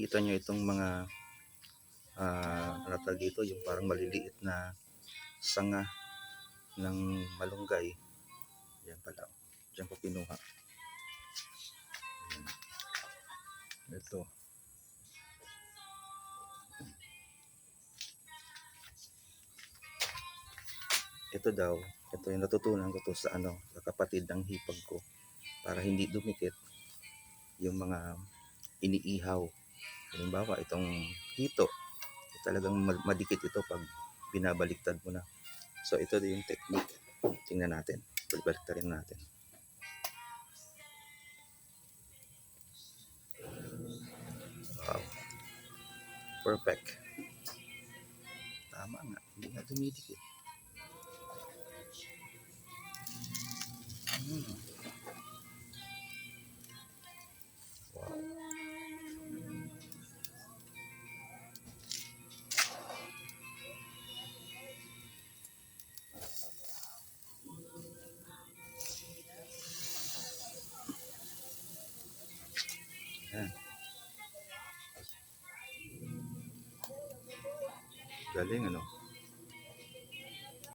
nakikita nyo itong mga ah ano dito, yung parang maliliit na sanga ng malunggay. Yan pala. Diyan ko kinuha. Yan. Ito. Ito daw, ito yung natutunan ko to sa ano, sa kapatid ng hipag ko para hindi dumikit yung mga iniihaw. Halimbawa, itong hito, talagang ma- madikit ito pag binabaliktad mo na. So, ito yung technique. Tingnan natin. Baliktad rin natin. Wow. Perfect. Tama nga. Hindi nga dumidikit. Galing ano?